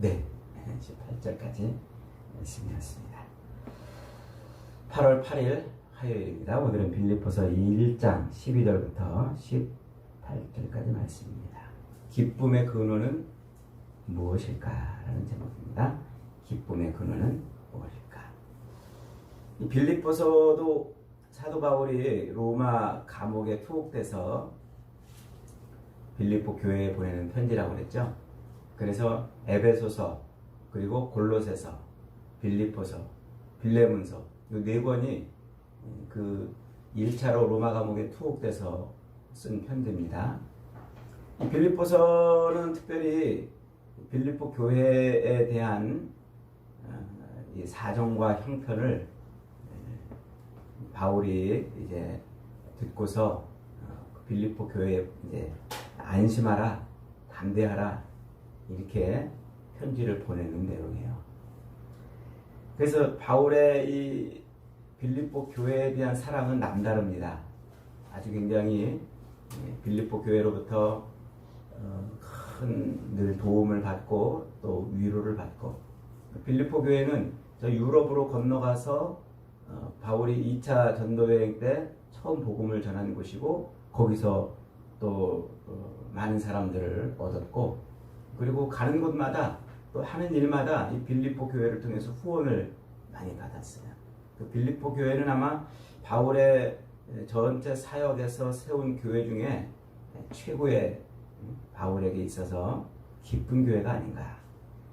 네, 18절까지 말씀이었습니다. 8월 8일 화요일입니다. 오늘은 빌립보서 1장 12절부터 18절까지 말씀입니다. 기쁨의 근원은 무엇일까라는 제목입니다. 기쁨의 근원은 무엇일까? 이 빌립보서도 사도 바울이 로마 감옥에 투옥돼서 빌립보 교회에 보내는 편지라고 그랬죠. 그래서 에베소서 그리고 골로새서 빌립보서 빌레문서 이 네 권이 그 1차로 로마 감옥에 투옥돼서 쓴 편지입니다. 이 빌립보서는 특별히 빌립보 교회에 대한 어, 이 사정과 형편을 바울이 이제 듣고서 어, 그 빌립보 교회에 이제 안심하라, 담대하라 이렇게 편지를 보내는 내용이에요. 그래서 바울의 이 빌립보 교회에 대한 사랑은 남다릅니다. 아주 굉장히 빌립보 교회로부터 어, 큰늘 도움을 받고 또 위로를 받고 빌립보 교회는 저 유럽으로 건너가서 어, 바울이 2차 전도 여행 때 처음 복음을 전하는 곳이고 거기서 또 어, 많은 사람들을 얻었고 그리고 가는 곳마다 또 하는 일마다 이 빌립보 교회를 통해서 후원을 많이 받았어요. 그 빌립보 교회는 아마 바울의 전체 사역에서 세운 교회 중에 최고의 바울에게 있어서 기쁜 교회가 아닌가.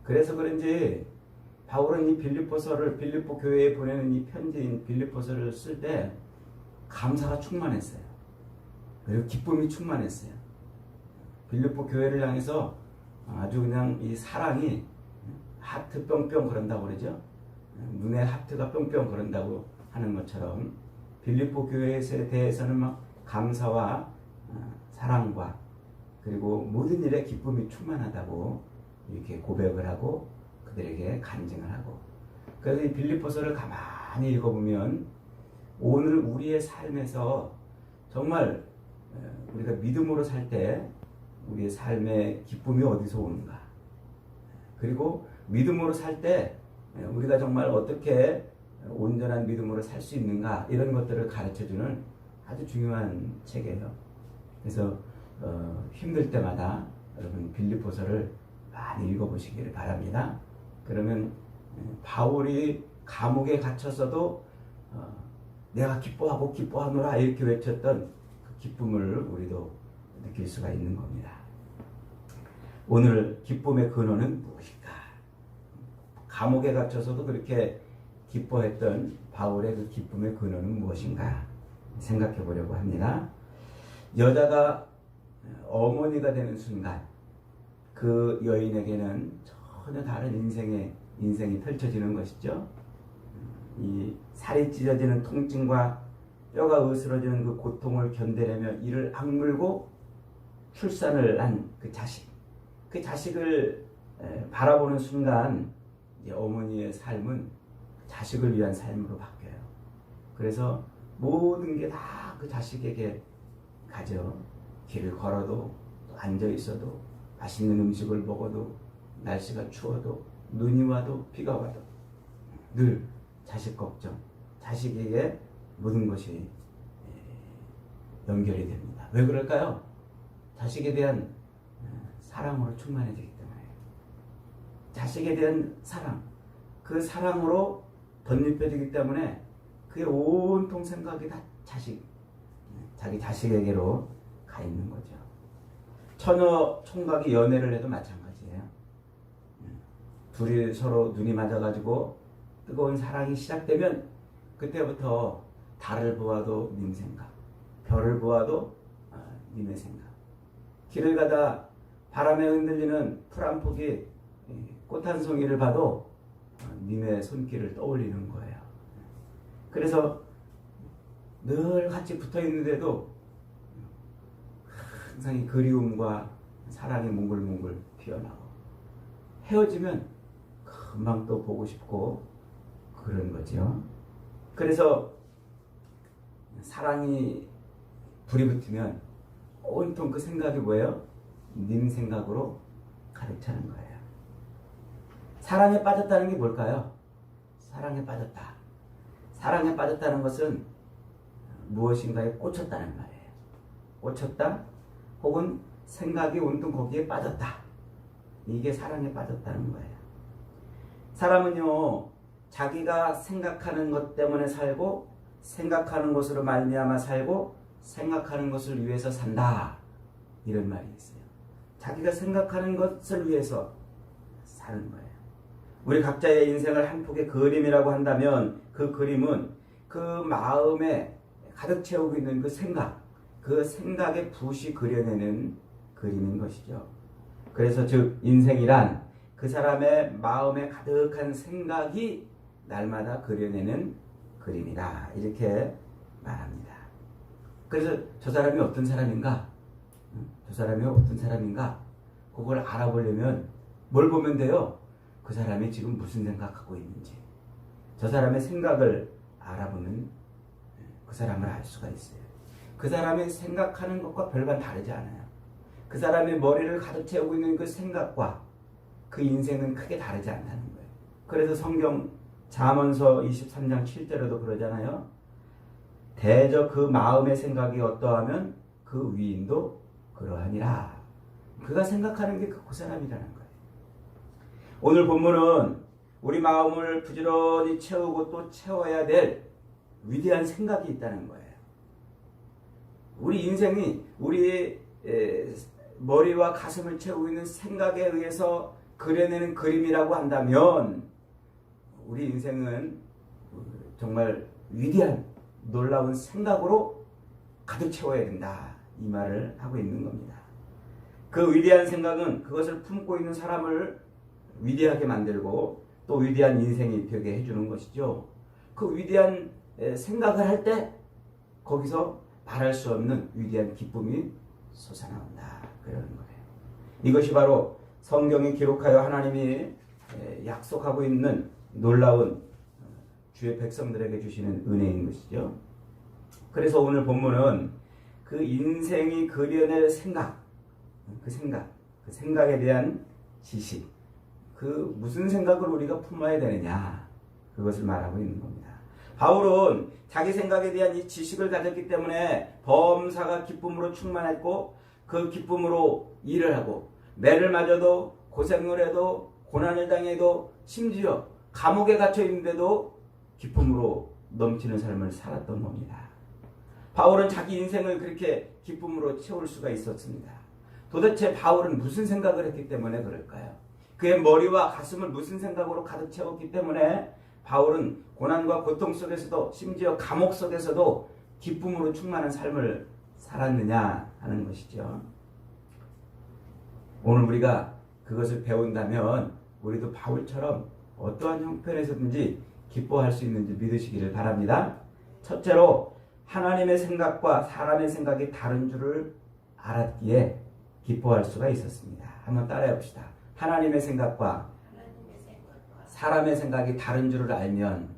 그래서 그런지 바울은 이 빌립보서를 빌립보 교회에 보내는 이 편지인 빌립보서를 쓸 때 감사가 충만했어요. 그리고 기쁨이 충만했어요. 빌립보 교회를 향해서 아주 그냥 이 사랑이 하트 뿅뿅 그런다고 그러죠. 눈에 하트가 뿅뿅 그런다고 하는 것처럼 빌립보 교회에 대해서는 막 감사와 어, 사랑과 그리고 모든 일에 기쁨이 충만하다고 이렇게 고백을 하고 그들에게 간증을 하고 그래서 이 빌립보서를 가만히 읽어보면 오늘 우리의 삶에서 정말 어, 우리가 믿음으로 살 때 우리의 삶의 기쁨이 어디서 오는가 그리고 믿음으로 살 때 우리가 정말 어떻게 온전한 믿음으로 살 수 있는가 이런 것들을 가르쳐주는 아주 중요한 책이에요. 그래서 어, 힘들 때마다 여러분 빌립보서를 많이 읽어보시기를 바랍니다. 그러면 바울이 감옥에 갇혀서도 어, 내가 기뻐하고 기뻐하노라 이렇게 외쳤던 그 기쁨을 우리도 느낄 수가 있는 겁니다. 오늘 기쁨의 근원은 무엇일까? 감옥에 갇혀서도 그렇게 기뻐했던 바울의 그 기쁨의 근원은 무엇인가 생각해 보려고 합니다. 여자가 어머니가 되는 순간 그 여인에게는 전혀 다른 인생의 인생이 펼쳐지는 것이죠. 이 살이 찢어지는 통증과 뼈가 으스러지는 그 고통을 견뎌내며 이를 악물고 출산을 한 그 자식, 그 자식을 바라보는 순간 어머니의 삶은 자식을 위한 삶으로 바뀌어요. 그래서 모든 게 다 그 자식에게 가죠. 길을 걸어도 앉아 있어도 맛있는 음식을 먹어도 날씨가 추워도 눈이 와도 비가 와도 늘 자식 걱정, 자식에게 모든 것이 연결이 됩니다. 왜 그럴까요? 자식에 대한 사랑으로 충만해지기 때문에 자식에 대한 사랑, 그 사랑으로 덧입혀지기 때문에 그의 온통 생각이 다 자식, 자기 자식에게로 가 있는 거죠. 처녀 총각이 연애를 해도 마찬가지예요. 둘이 서로 눈이 맞아가지고 뜨거운 사랑이 시작되면 그때부터 달을 보아도 님 생각, 별을 보아도 아, 님의 생각. 길을 가다 바람에 흔들리는 풀 한 폭이 꽃 한 송이를 봐도 아, 님의 손길을 떠올리는 거예요. 그래서 늘 같이 붙어 있는데도 항상 이 그리움과 사랑이 몽글몽글 피어나고 헤어지면 금방 또 보고 싶고 그런 거죠. 그래서 사랑이 불이 붙으면 온통 그 생각이 뭐예요? 님 생각으로 가득 차는 거예요. 사랑에 빠졌다는 게 뭘까요? 사랑에 빠졌다. 사랑에 빠졌다는 것은 무엇인가에 꽂혔다는 말이에요. 꽂혔다 혹은 생각이 온통 거기에 빠졌다. 이게 사랑에 빠졌다는 거예요. 사람은요 자기가 생각하는 것 때문에 살고 생각하는 것으로 말미암아 살고 생각하는 것을 위해서 산다 이런 말이 있어요. 자기가 생각하는 것을 위해서 사는 거예요. 우리 각자의 인생을 한 폭의 그림이라고 한다면 그 그림은 그 마음에 가득 채우고 있는 그 생각, 그 생각의 붓이 그려내는 그림인 것이죠. 그래서 즉 인생이란 그 사람의 마음에 가득한 생각이 날마다 그려내는 그림이다. 이렇게 말합니다. 그래서 저 사람이 어떤 사람인가? 응? 저 사람이 어떤 사람인가? 그걸 알아보려면 뭘 보면 돼요? 그 사람이 지금 무슨 생각하고 있는지. 저 사람의 생각을 알아보면 그 사람을 알 수가 있어요. 그 사람이 생각하는 것과 별반 다르지 않아요. 그 사람의 머리를 가득 채우고 있는 그 생각과 그 인생은 크게 다르지 않다는 거예요. 그래서 성경 잠언서 23장 7절에도 그러잖아요. 대저 그 마음의 생각이 어떠하면 그 위인도 그러하니라. 그가 생각하는 게그 사람이라는 거예요. 오늘 본문은 우리 마음을 부지런히 채우고 또 채워야 될 위대한 생각이 있다는 거예요. 우리 인생이 우리 머리와 가슴을 채우고 있는 생각에 의해서 그려내는 그림이라고 한다면 우리 인생은 정말 위대한 놀라운 생각으로 가득 채워야 된다. 이 말을 하고 있는 겁니다. 그 위대한 생각은 그것을 품고 있는 사람을 위대하게 만들고 또 위대한 인생이 되게 해주는 것이죠. 그 위대한 생각을 할 때 거기서 말할 수 없는 위대한 기쁨이 솟아나온다. 그러는 거예요. 이것이 바로 성경이 기록하여 하나님이 약속하고 있는 놀라운 주의 백성들에게 주시는 은혜인 것이죠. 그래서 오늘 본문은 그 인생이 그려낼 생각, 그 생각, 그 생각에 대한 지식, 그 무슨 생각을 우리가 품어야 되느냐, 그것을 말하고 있는 겁니다. 바울은 자기 생각에 대한 이 지식을 가졌기 때문에 범사가 기쁨으로 충만했고 그 기쁨으로 일을 하고 매를 맞아도 고생을 해도 고난을 당해도 심지어 감옥에 갇혀 있는데도 기쁨으로 넘치는 삶을 살았던 겁니다. 바울은 자기 인생을 그렇게 기쁨으로 채울 수가 있었습니다. 도대체 바울은 무슨 생각을 했기 때문에 그럴까요? 그의 머리와 가슴을 무슨 생각으로 가득 채웠기 때문에 바울은 고난과 고통 속에서도 심지어 감옥 속에서도 기쁨으로 충만한 삶을 살았느냐 하는 것이죠. 오늘 우리가 그것을 배운다면 우리도 바울처럼 어떠한 형편에서든지 기뻐할 수 있는지 믿으시기를 바랍니다. 첫째로 하나님의 생각과 사람의 생각이 다른 줄을 알았기에 기뻐할 수가 있었습니다. 한번 따라해 봅시다. 하나님의 생각과 사람의 생각이 다른 줄을 알면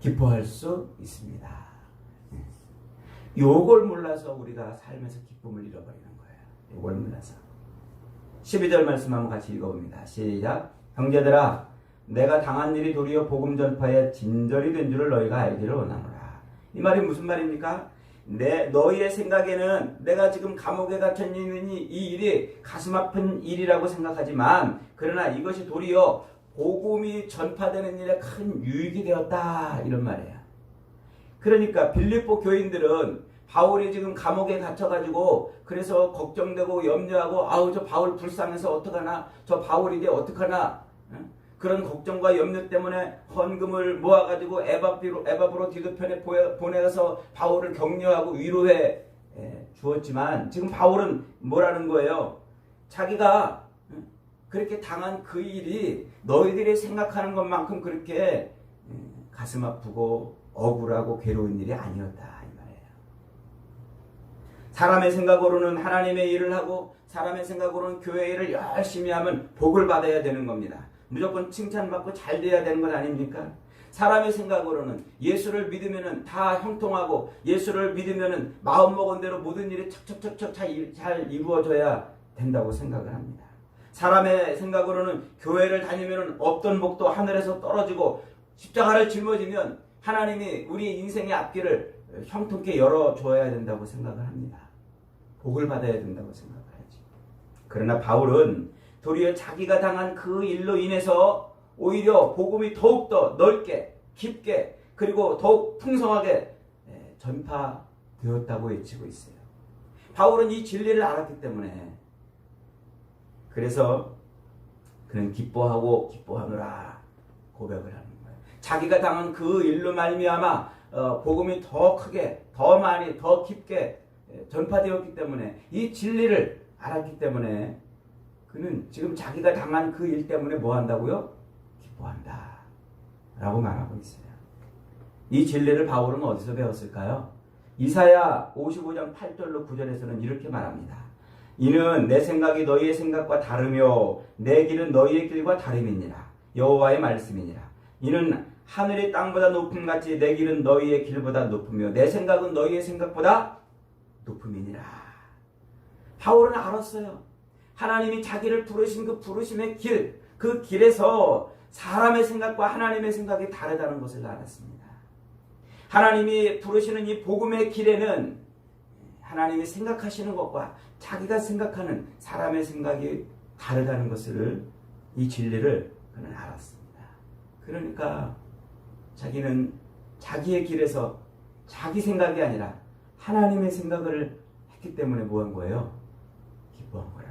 기뻐할 수 있습니다. 요걸 몰라서 우리가 삶에서 기쁨을 잃어버리는 거예요. 요걸 몰라서. 12절 말씀 한번 같이 읽어봅니다. 시작. 형제들아, 내가 당한 일이 도리어 복음 전파에 진절이 된 줄을 너희가 알기를 원하노라. 이 말이 무슨 말입니까? 내 너희의 생각에는 내가 지금 감옥에 갇혀 있는 이 일이 가슴 아픈 일이라고 생각하지만 그러나 이것이 도리어 복음이 전파되는 일에 큰 유익이 되었다 이런 말이에요. 그러니까 빌립보 교인들은 바울이 지금 감옥에 갇혀가지고 그래서 걱정되고 염려하고 아우 저 바울 불쌍해서 어떡하나 저 바울 이제 어떡하나 그런 걱정과 염려 때문에 헌금을 모아가지고 에바비로, 에바브로 디도편에 보내서 바울을 격려하고 위로해 주었지만 지금 바울은 뭐라는 거예요? 자기가 그렇게 당한 그 일이 너희들이 생각하는 것만큼 그렇게 가슴 아프고 억울하고 괴로운 일이 아니었다 이 말이에요. 사람의 생각으로는 하나님의 일을 하고 사람의 생각으로는 교회 일을 열심히 하면 복을 받아야 되는 겁니다. 무조건 칭찬받고 잘 돼야 되는 것 아닙니까? 사람의 생각으로는 예수를 믿으면은 다 형통하고 예수를 믿으면은 마음 먹은 대로 모든 일이 척척척척 잘 이루어져야 된다고 생각을 합니다. 사람의 생각으로는 교회를 다니면 없던 복도 하늘에서 떨어지고 십자가를 짊어지면 하나님이 우리 인생의 앞길을 형통케 열어줘야 된다고 생각을 합니다. 복을 받아야 된다고 생각을 하지. 그러나 바울은 도리어 자기가 당한 그 일로 인해서 오히려 복음이 더욱더 넓게 깊게 그리고 더욱 풍성하게 예, 전파되었다고 외치고 있어요. 바울은 이 진리를 알았기 때문에 그래서 그는 기뻐하고 기뻐하노라 고백을 하는 거예요. 자기가 당한 그 일로 말미암아 어, 복음이 더 크게 더 많이 더 깊게 예, 전파되었기 때문에 이 진리를 알았기 때문에 그는 지금 자기가 당한 그 일 때문에 뭐 한다고요? 기뻐한다. 라고 말하고 있어요. 이 진리를 바울은 어디서 배웠을까요? 이사야 55장 8절로 9절에서는 이렇게 말합니다. 이는 내 생각이 너희의 생각과 다르며 내 길은 너희의 길과 다름이니라. 여호와의 말씀이니라. 이는 하늘이 땅보다 높음 같이 내 길은 너희의 길보다 높으며 내 생각은 너희의 생각보다 높음이니라. 바울은 알았어요. 하나님이 자기를 부르신 그 부르심의 길, 그 길에서 사람의 생각과 하나님의 생각이 다르다는 것을 알았습니다. 하나님이 부르시는 이 복음의 길에는 하나님이 생각하시는 것과 자기가 생각하는 사람의 생각이 다르다는 것을 이 진리를 그는 알았습니다. 그러니까 자기는 자기의 길에서 자기 생각이 아니라 하나님의 생각을 했기 때문에 뭐한 거예요? 기뻐한 말이죠.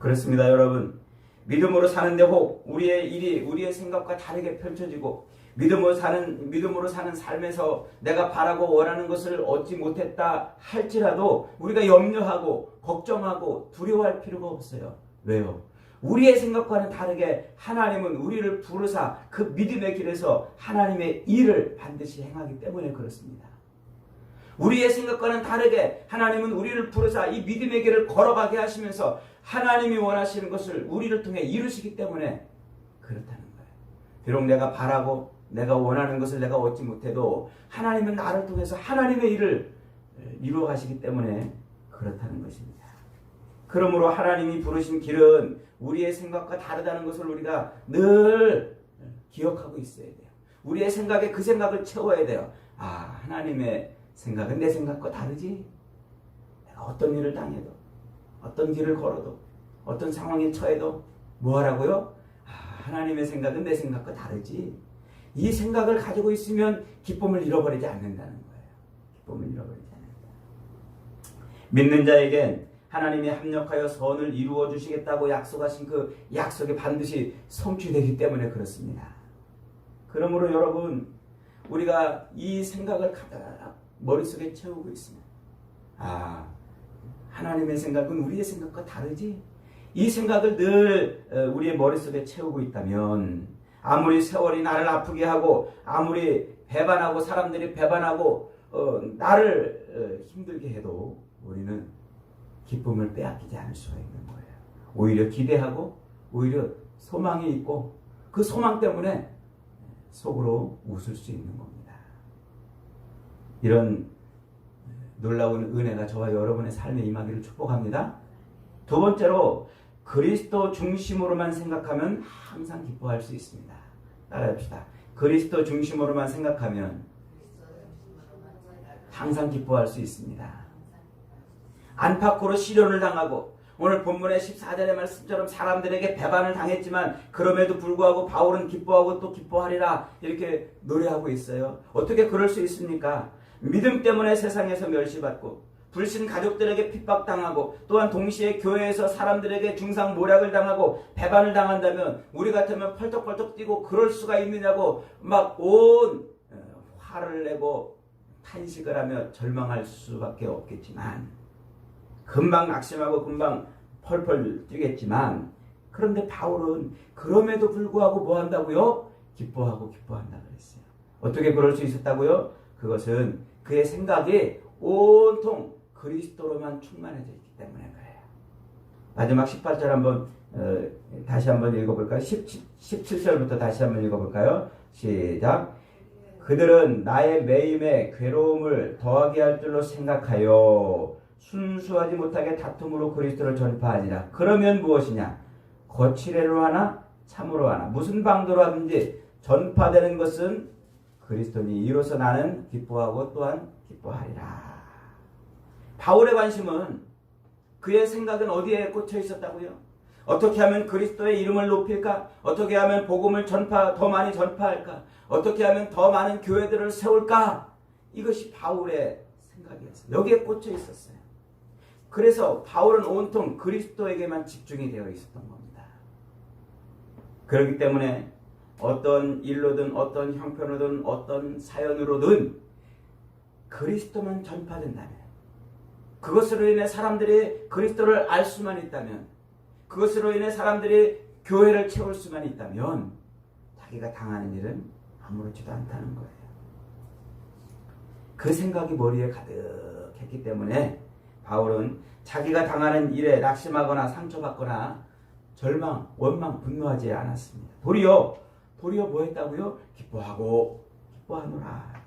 그렇습니다, 여러분. 믿음으로 사는데 혹 우리의 일이 우리의 생각과 다르게 펼쳐지고 믿음으로 사는 믿음으로 사는 삶에서 내가 바라고 원하는 것을 얻지 못했다 할지라도 우리가 염려하고 걱정하고 두려워할 필요가 없어요. 왜요? 우리의 생각과는 다르게 하나님은 우리를 부르사 그 믿음의 길에서 하나님의 일을 반드시 행하기 때문에 그렇습니다. 우리의 생각과는 다르게 하나님은 우리를 부르사 이 믿음의 길을 걸어가게 하시면서 하나님이 원하시는 것을 우리를 통해 이루시기 때문에 그렇다는 거예요. 비록 내가 바라고 내가 원하는 것을 내가 얻지 못해도 하나님은 나를 통해서 하나님의 일을 이루어 가시기 때문에 그렇다는 것입니다. 그러므로 하나님이 부르신 길은 우리의 생각과 다르다는 것을 우리가 늘 기억하고 있어야 돼요. 우리의 생각에 그 생각을 채워야 돼요. 아, 하나님의 생각은 내 생각과 다르지? 내가 어떤 일을 당해도, 어떤 길을 걸어도, 어떤 상황에 처해도 뭐 하라고요? 아, 하나님의 생각은 내 생각과 다르지? 이 생각을 가지고 있으면 기쁨을 잃어버리지 않는다는 거예요. 기쁨을 잃어버리지 않는다. 믿는 자에겐 하나님이 합력하여 선을 이루어 주시겠다고 약속하신 그 약속이 반드시 성취되기 때문에 그렇습니다. 그러므로 여러분 우리가 이 생각을 가득 머릿속에 채우고 있으면 아 하나님의 생각은 우리의 생각과 다르지? 이 생각을 늘 어, 우리의 머릿속에 채우고 있다면 아무리 세월이 나를 아프게 하고 아무리 배반하고 사람들이 배반하고 어, 나를 어, 힘들게 해도 우리는 기쁨을 빼앗기지 않을 수가 있는 거예요. 오히려 기대하고 오히려 소망이 있고 그 소망 때문에 속으로 웃을 수 있는 겁니다. 이런 놀라운 은혜가 저와 여러분의 삶에 임하기를 축복합니다. 두 번째로 그리스도 중심으로만 생각하면 항상 기뻐할 수 있습니다. 따라합시다. 그리스도 중심으로만 생각하면 항상 기뻐할 수 있습니다. 안팎으로 시련을 당하고 오늘 본문의 14절의 말씀처럼 사람들에게 배반을 당했지만 그럼에도 불구하고 바울은 기뻐하고 또 기뻐하리라 이렇게 노래하고 있어요. 어떻게 그럴 수 있습니까? 믿음 때문에 세상에서 멸시받고 불신 가족들에게 핍박당하고 또한 동시에 교회에서 사람들에게 중상 모략을 당하고 배반을 당한다면 우리 같으면 펄떡펄떡 뛰고 그럴 수가 있느냐고 막 온 화를 내고 탄식을 하며 절망할 수밖에 없겠지만 금방 낙심하고 금방 펄펄 뛰겠지만 그런데 바울은 그럼에도 불구하고 뭐 한다고요? 기뻐하고 기뻐한다 그랬어요. 어떻게 그럴 수 있었다고요? 그것은 그의 생각이 온통 그리스도로만 충만해져 있기 때문에 그래요. 마지막 18절 한번 어, 다시 한번 읽어볼까요? 17, 17절부터 다시 한번 읽어볼까요? 시작. 그들은 나의 매임에 괴로움을 더하게 할 줄로 생각하여 순수하지 못하게 다툼으로 그리스도를 전파하니라. 그러면 무엇이냐? 거칠애로 하나 참으로 하나 무슨 방도로 하든지 전파되는 것은 그리스도니 이로써 나는 기뻐하고 또한 기뻐하리라. 바울의 관심은 그의 생각은 어디에 꽂혀 있었다고요? 어떻게 하면 그리스도의 이름을 높일까? 어떻게 하면 복음을 전파 더 많이 전파할까? 어떻게 하면 더 많은 교회들을 세울까? 이것이 바울의 생각이었어요. 여기에 꽂혀 있었어요. 그래서 바울은 온통 그리스도에게만 집중이 되어 있었던 겁니다. 그렇기 때문에 어떤 일로든 어떤 형편으로든 어떤 사연으로든 그리스도만 전파된다면 그것으로 인해 사람들이 그리스도를 알 수만 있다면 그것으로 인해 사람들이 교회를 채울 수만 있다면 자기가 당하는 일은 아무렇지도 않다는 거예요. 그 생각이 머리에 가득했기 때문에 바울은 자기가 당하는 일에 낙심하거나 상처받거나 절망, 원망, 분노하지 않았습니다. 도리어 도리어 뭐 했다고요? 기뻐하고 기뻐하노라.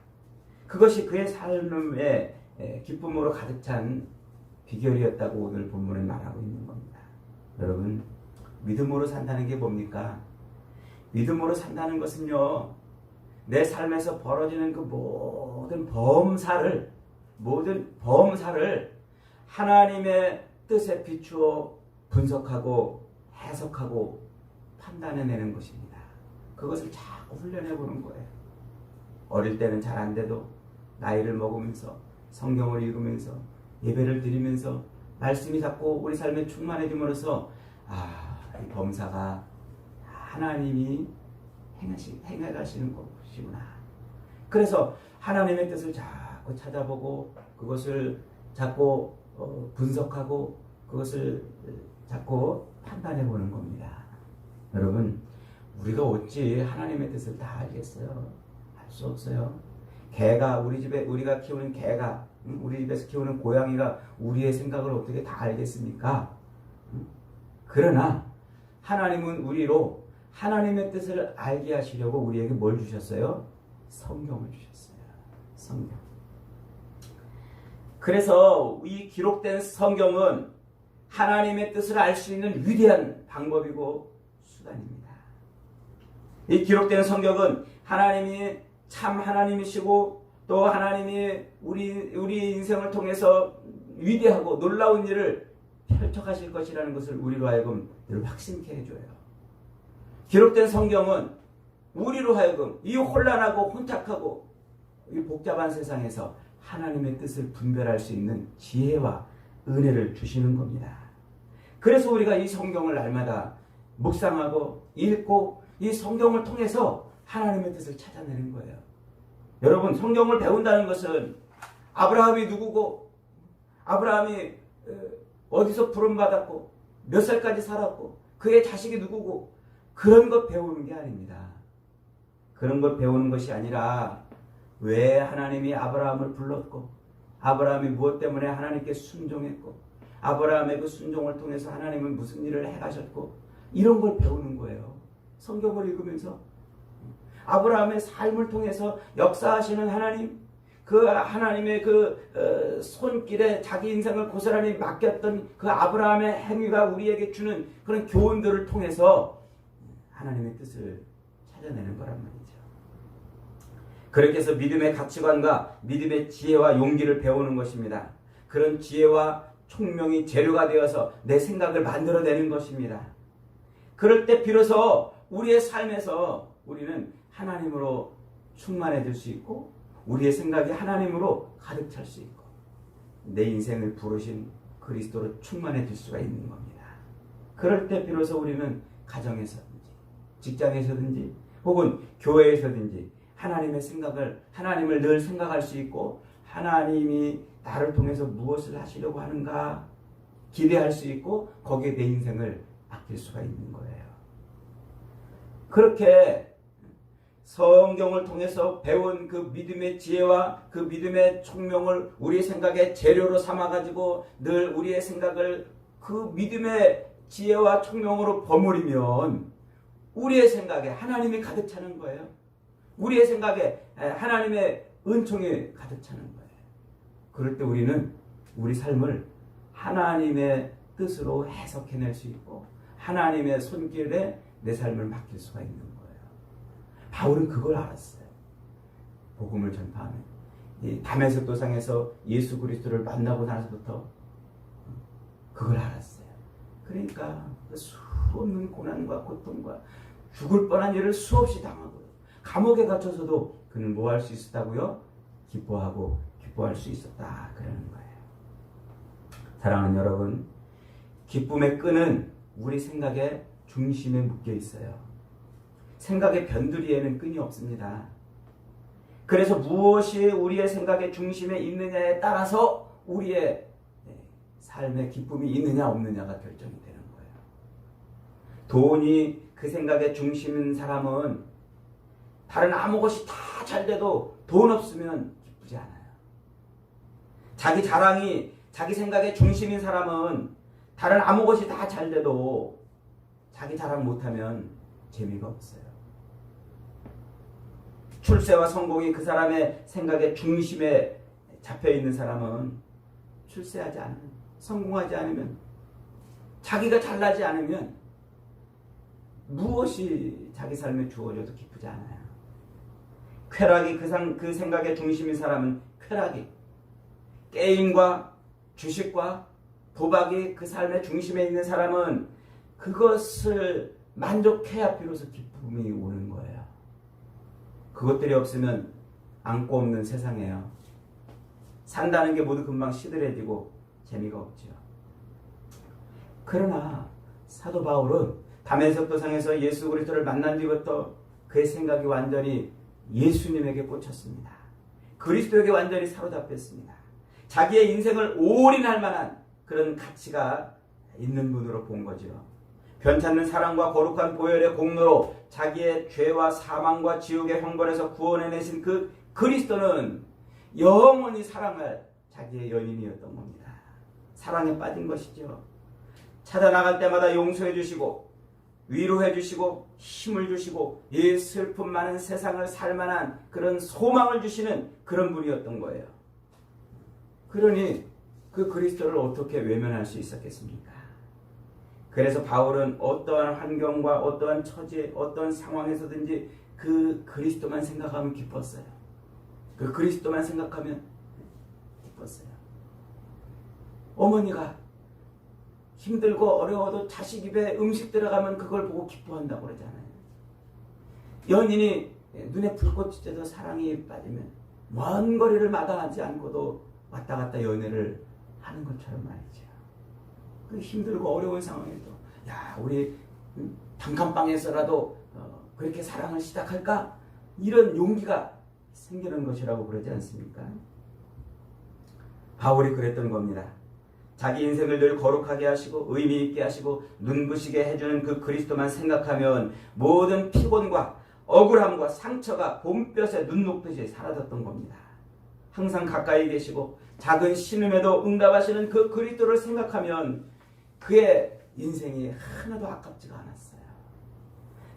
그것이 그의 삶의 기쁨으로 가득 찬 비결이었다고 오늘 본문은 말하고 있는 겁니다. 여러분, 믿음으로 산다는 게 뭡니까? 믿음으로 산다는 것은요, 내 삶에서 벌어지는 그 모든 범사를, 모든 범사를 하나님의 뜻에 비추어 분석하고 해석하고 판단해내는 것입니다. 그것을 자꾸 훈련해 보는 거예요. 어릴 때는 잘 안 돼도 나이를 먹으면서 성경을 읽으면서 예배를 드리면서 말씀이 자꾸 우리 삶에 충만해짐으로써 아, 이 범사가 하나님이 행하시, 행해가시는 것이구나. 그래서 하나님의 뜻을 자꾸 찾아보고 그것을 자꾸 어, 분석하고 그것을 자꾸 판단해 보는 겁니다. 여러분, 우리가 어찌 하나님의 뜻을 다 알겠어요? 알 수 없어요. 개가 우리 집에 우리가 키우는 개가 응? 우리 집에서 키우는 고양이가 우리의 생각을 어떻게 다 알겠습니까? 응? 그러나 하나님은 우리로 하나님의 뜻을 알게 하시려고 우리에게 뭘 주셨어요? 성경을 주셨어요. 성경. 그래서 이 기록된 성경은 하나님의 뜻을 알 수 있는 위대한 방법이고 수단입니다. 이 기록된 성경은 하나님이 참 하나님이시고 또 하나님이 우리 우리 인생을 통해서 위대하고 놀라운 일을 펼쳐가실 것이라는 것을 우리로 하여금 늘 확신케 해줘요. 기록된 성경은 우리로 하여금 이 혼란하고 혼탁하고 이 복잡한 세상에서 하나님의 뜻을 분별할 수 있는 지혜와 은혜를 주시는 겁니다. 그래서 우리가 이 성경을 날마다 묵상하고 읽고 이 성경을 통해서 하나님의 뜻을 찾아내는 거예요. 여러분, 성경을 배운다는 것은 아브라함이 누구고, 아브라함이 어디서 부름받았고, 몇 살까지 살았고, 그의 자식이 누구고, 그런 것 배우는 게 아닙니다. 그런 것 배우는 것이 아니라, 왜 하나님이 아브라함을 불렀고, 아브라함이 무엇 때문에 하나님께 순종했고, 아브라함의 그 순종을 통해서 하나님은 무슨 일을 해가셨고, 이런 걸 배우는 거예요. 성경을 읽으면서 아브라함의 삶을 통해서 역사하시는 하나님, 그 하나님의 그 어, 손길에 자기 인생을 고스란히 맡겼던 그 아브라함의 행위가 우리에게 주는 그런 교훈들을 통해서 하나님의 뜻을 찾아내는 거란 말이죠. 그렇게 해서 믿음의 가치관과 믿음의 지혜와 용기를 배우는 것입니다. 그런 지혜와 총명이 재료가 되어서 내 생각을 만들어내는 것입니다. 그럴 때 비로소 우리의 삶에서 우리는 하나님으로 충만해질 수 있고 우리의 생각이 하나님으로 가득 찰 수 있고 내 인생을 부르신 그리스도로 충만해질 수가 있는 겁니다. 그럴 때 비로소 우리는 가정에서든지 직장에서든지 혹은 교회에서든지 하나님의 생각을 하나님을 늘 생각할 수 있고 하나님이 나를 통해서 무엇을 하시려고 하는가 기대할 수 있고 거기에 내 인생을 맡길 수가 있는 거예요. 그렇게 성경을 통해서 배운 그 믿음의 지혜와 그 믿음의 총명을 우리의 생각의 재료로 삼아가지고 늘 우리의 생각을 그 믿음의 지혜와 총명으로 버무리면 우리의 생각에 하나님이 가득 차는 거예요. 우리의 생각에 하나님의 은총이 가득 차는 거예요. 그럴 때 우리는 우리 삶을 하나님의 뜻으로 해석해낼 수 있고 하나님의 손길에 내 삶을 맡길 수가 있는 거예요. 바울은 그걸 알았어요. 복음을 전파하면 이 담에색 도상에서 예수 그리스도를 만나고 나서부터 그걸 알았어요. 그러니까 그 수없는 고난과 고통과 죽을 뻔한 일을 수없이 당하고요. 감옥에 갇혀서도 그는 뭐 할 수 있었다고요? 기뻐하고 기뻐할 수 있었다 그러는 거예요. 사랑하는 여러분, 기쁨의 끈은 우리 생각의 중심에 묶여 있어요. 생각의 변두리에는 끈이 없습니다. 그래서 무엇이 우리의 생각의 중심에 있느냐에 따라서 우리의 네, 삶의 기쁨이 있느냐 없느냐가 결정이 되는 거예요. 돈이 그 생각의 중심인 사람은 다른 아무 것이 다 잘 돼도 돈 없으면 기쁘지 않아요. 자기 자랑이 자기 생각의 중심인 사람은 다른 아무 것이 다 잘 돼도 자기 자랑 못하면 재미가 없어요. 출세와 성공이 그 사람의 생각의 중심에 잡혀 있는 사람은 출세하지 않으면 성공하지 않으면 자기가 잘나지 않으면 무엇이 자기 삶에 주어져도 기쁘지 않아요. 쾌락이 그, 상, 그 생각의 중심인 사람은 쾌락이 게임과 주식과 도박이 그 삶의 중심에 있는 사람은 그것을 만족해야 비로소 기쁨이 오는 거예요. 그것들이 없으면 안고 없는 세상이에요. 산다는 게 모두 금방 시들해지고 재미가 없죠. 그러나 사도 바울은 담에색 도상에서 예수 그리스도를 만난 뒤부터 그의 생각이 완전히 예수님에게 꽂혔습니다. 그리스도에게 완전히 사로잡혔습니다. 자기의 인생을 올인할 만한 그런 가치가 있는 분으로 본 거죠. 변찮는 사랑과 거룩한 보혈의 공로로 자기의 죄와 사망과 지옥의 형벌에서 구원해내신 그 그리스도는 영원히 사랑할 자기의 연인이었던 겁니다. 사랑에 빠진 것이죠. 찾아나갈 때마다 용서해 주시고 위로해 주시고 힘을 주시고 이 슬픔 많은 세상을 살만한 그런 소망을 주시는 그런 분이었던 거예요. 그러니 그 그리스도를 어떻게 외면할 수 있었겠습니까? 그래서 바울은 어떠한 환경과 어떠한 처지에 어떠한 상황에서든지 그 그리스도만 생각하면 기뻤어요. 그 그리스도만 생각하면 기뻤어요. 어머니가 힘들고 어려워도 자식 입에 음식 들어가면 그걸 보고 기뻐한다고 그러잖아요. 연인이 눈에 불꽃이 쬐서 사랑이 빠지면 먼 거리를 마다하지 않고도 왔다 갔다 연애를 하는 것처럼 말이죠. 그 힘들고 어려운 상황에도 야 우리 단칸방에서라도 어, 그렇게 사랑을 시작할까 이런 용기가 생기는 것이라고 그러지 않습니까? 바울이 그랬던 겁니다. 자기 인생을 늘 거룩하게 하시고 의미 있게 하시고 눈부시게 해주는 그 그리스도만 생각하면 모든 피곤과 억울함과 상처가 봄볕에 눈 녹듯이 사라졌던 겁니다. 항상 가까이 계시고 작은 신음에도 응답하시는 그 그리스도를 생각하면 그의 인생이 하나도 아깝지가 않았어요.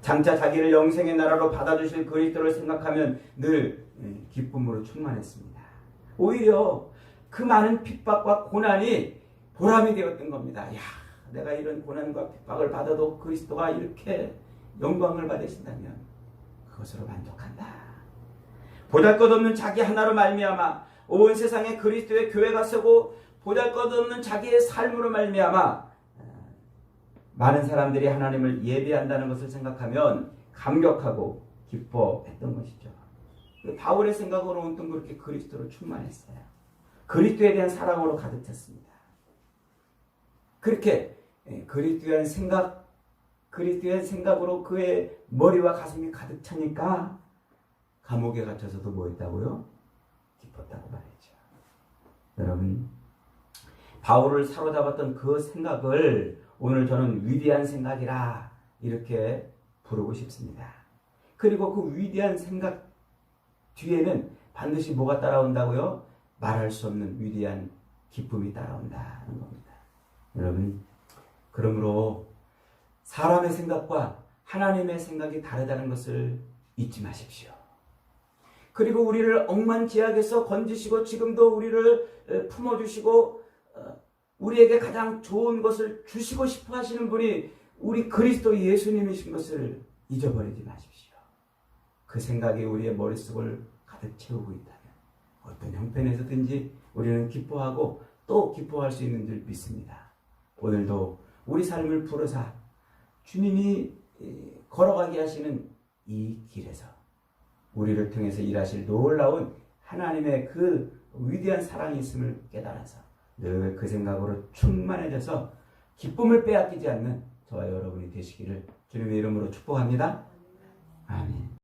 장차 자기를 영생의 나라로 받아주실 그리스도를 생각하면 늘 예, 기쁨으로 충만했습니다. 오히려 그 많은 핍박과 고난이 보람이 되었던 겁니다. 야, 내가 이런 고난과 핍박을 받아도 그리스도가 이렇게 영광을 받으신다면 그것으로 만족한다. 보잘것없는 자기 하나로 말미암아 온 세상에 그리스도의 교회가 서고 보잘것없는 자기의 삶으로 말미암아 많은 사람들이 하나님을 예배한다는 것을 생각하면 감격하고 기뻐했던 것이죠. 바울의 생각으로 온통 그렇게 그리스도로 충만했어요. 그리스도에 대한 사랑으로 가득 찼습니다. 그렇게 예, 그리스도에 대한 생각, 그리스도에 대한 생각으로 그의 머리와 가슴이 가득 차니까 감옥에 갇혀서도 뭐 했다고요? 기뻤다고 말이죠. 여러분, 바울을 사로잡았던 그 생각을 오늘 저는 위대한 생각이라 이렇게 부르고 싶습니다. 그리고 그 위대한 생각 뒤에는 반드시 뭐가 따라온다고요? 말할 수 없는 위대한 기쁨이 따라온다는 겁니다. 여러분, 그러므로 사람의 생각과 하나님의 생각이 다르다는 것을 잊지 마십시오. 그리고 우리를 억만지약에서 건지시고 지금도 우리를 품어주시고 어, 우리에게 가장 좋은 것을 주시고 싶어 하시는 분이 우리 그리스도 예수님이신 것을 잊어버리지 마십시오. 그 생각이 우리의 머릿속을 가득 채우고 있다면 어떤 형편에서든지 우리는 기뻐하고 또 기뻐할 수 있는 줄 믿습니다. 오늘도 우리 삶을 부르사 주님이 이, 걸어가게 하시는 이 길에서 우리를 통해서 일하실 놀라운 하나님의 그 위대한 사랑이 있음을 깨달아서 늘 그 생각으로 충만해져서 기쁨을 빼앗기지 않는 저와 여러분이 되시기를 주님의 이름으로 축복합니다. 아멘.